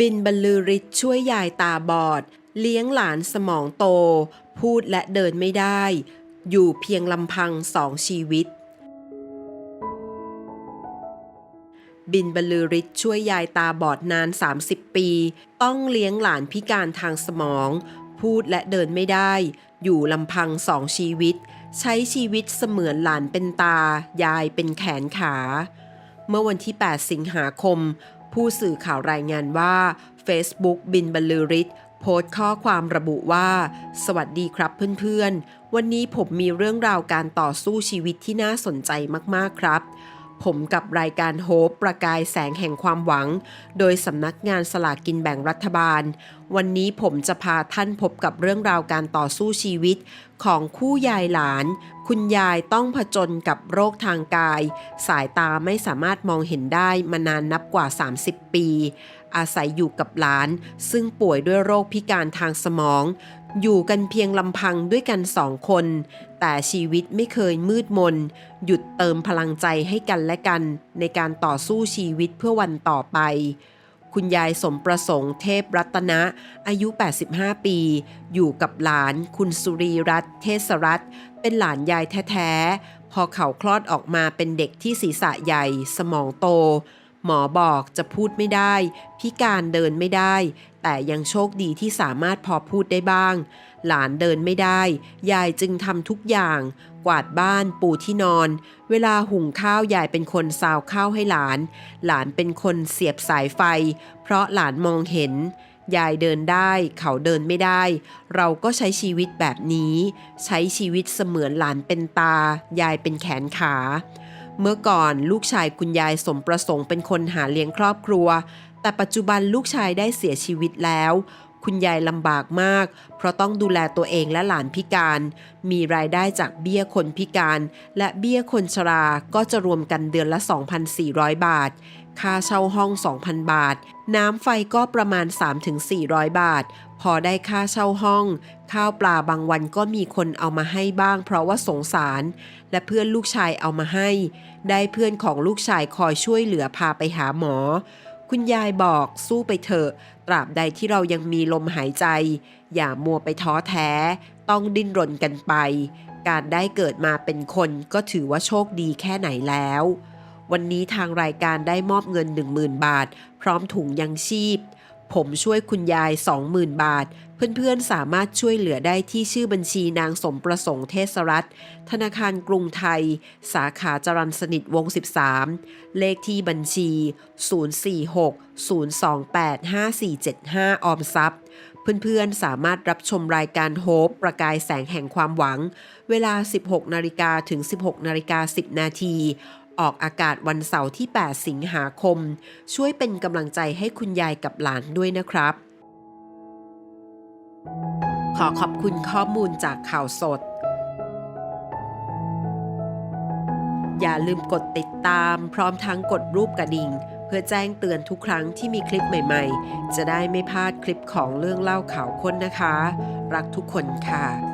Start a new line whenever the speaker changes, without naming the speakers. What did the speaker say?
บินบรรลือฤทธิ์ช่วยยายตาบอด เลี้ยงหลานสมองโต พูดและเดินไม่ได้ อยู่เพียงลำพังสองชีวิต บินบรรลือฤทธิ์ช่วยยายตาบอดนาน 30 ปี ต้องเลี้ยงหลานพิการทางสมอง พูดและเดินไม่ได้ อยู่ลำพังสองชีวิต ใช้ชีวิตเสมือนหลานเป็นตา ยายเป็นแขนขา เมื่อวันที่ 8 สิงหาคม ผู้สื่อข่าวรายงานว่า Facebook บินบรรลือฤทธิ์โพสต์ข้อความระบุว่า สวัสดีครับเพื่อนๆ วันนี้ผมมีเรื่องราวการต่อสู้ชีวิตที่น่าสนใจมากๆครับ ผมกับรายการโฮปประกายแสงแห่งความหวัง โดยสำนักงานสลากกินแบ่งรัฐบาล วันนี้ผมจะพาท่านพบกับเรื่องราวการต่อสู้ชีวิต ของคู่ยายหลาน คุณยายต้องผจญกับโรคทางกาย สายตาไม่สามารถมองเห็นได้มานานนับกว่า 30 ปี อาศัยอยู่กับหลาน ซึ่งป่วยด้วยโรคพิการทางสมอง อยู่กันเพียงลำพังด้วยกันสองคน แต่ชีวิตไม่เคยมืดมน หยุดเติมพลังใจให้กันและกัน ในการต่อสู้ชีวิตเพื่อวันต่อไป คุณยายสมประสงค์เทพรัตนะ อายุ 85 ปี อยู่กับหลาน คุณสุรีรัตน์เทศรัตน์เป็นหลานยายแท้ ๆ พอเขาคลอดออกมาเป็นเด็กที่ศีรษะใหญ่ สมองโต หมอบอกจะพูดไม่ได้ พิการเดินไม่ได้ แต่ยังโชคดีที่สามารถพอพูดได้บ้าง หลานเดินไม่ได้ ยายจึงทำทุกอย่าง กวาดบ้านปูที่นอน เวลาหุงข้าวยายเป็นคนซาวข้าวให้หลาน หลานเป็นคนเสียบสายไฟ เพราะหลานมองเห็นยายเดินได้เขาเดินไม่ได้ เราก็ใช้ชีวิตแบบนี้ ใช้ชีวิตเสมือนหลานเป็นตา ยายเป็นแขนขา เมื่อก่อนลูกชายคุณยายสมประสงค์เป็นคนหาเลี้ยงครอบครัว แต่ปัจจุบันลูกชายได้เสียชีวิตแล้ว คุณยายลำบากมาก เพราะต้องดูแลตัวเองและหลานพิการ มีรายได้จากเบี้ยคนพิการ และเบี้ยคนชราก็จะรวมกันเดือนละ 2,400 บาท ค่าเช่าห้อง 2,000 บาท น้ำไฟก็ประมาณ 3-400 บาท พอได้ค่าเช่าห้อง ข้าวปลาบางวันก็มีคนเอามาให้บ้าง เพราะว่าสงสาร และเพื่อนลูกชายเอามาให้ ได้เพื่อนของลูกชายคอยช่วยเหลือพาไปหาหมอ คุณยายบอกสู้ไปเถอะ ตราบใดที่เรายังมีลมหายใจ อย่ามัวไปท้อแท้ ต้องดิ้นรนกันไป การได้เกิดมาเป็นคนก็ถือว่าโชคดีแค่ไหนแล้ว วันนี้ทางรายการได้มอบเงิน 10,000 บาท พร้อมถุงยังชีพ ผมช่วยคุณยาย 20,000 บาท เพื่อนๆ สามารถช่วยเหลือได้ที่ชื่อบัญชีนางสมประสงค์เทศรัตน์ธนาคารกรุงไทย สาขาจรันสนิทวง 13 เลขที่บัญชี 046-028-5475 ออมทรัพย์ เพื่อนๆ สามารถรับชมรายการโฮปประกายแสงแห่งความหวัง เวลา 16นาฬิกาถึง 16นาฬิกา10 นาที ออกอากาศวันเสาร์ที่ 8 สิงหาคม ช่วยเป็นกำลังใจให้คุณยายกับหลานด้วยนะครับ ขอขอบคุณข้อมูลจากข่าวสด อย่าลืมกดติดตาม พร้อมทั้งกดรูปกระดิ่ง เพื่อแจ้งเตือนทุกครั้งที่มีคลิปใหม่ ๆ จะได้ไม่พลาดคลิปของเรื่องเล่าข่าวค้นนะคะ รักทุกคนค่ะ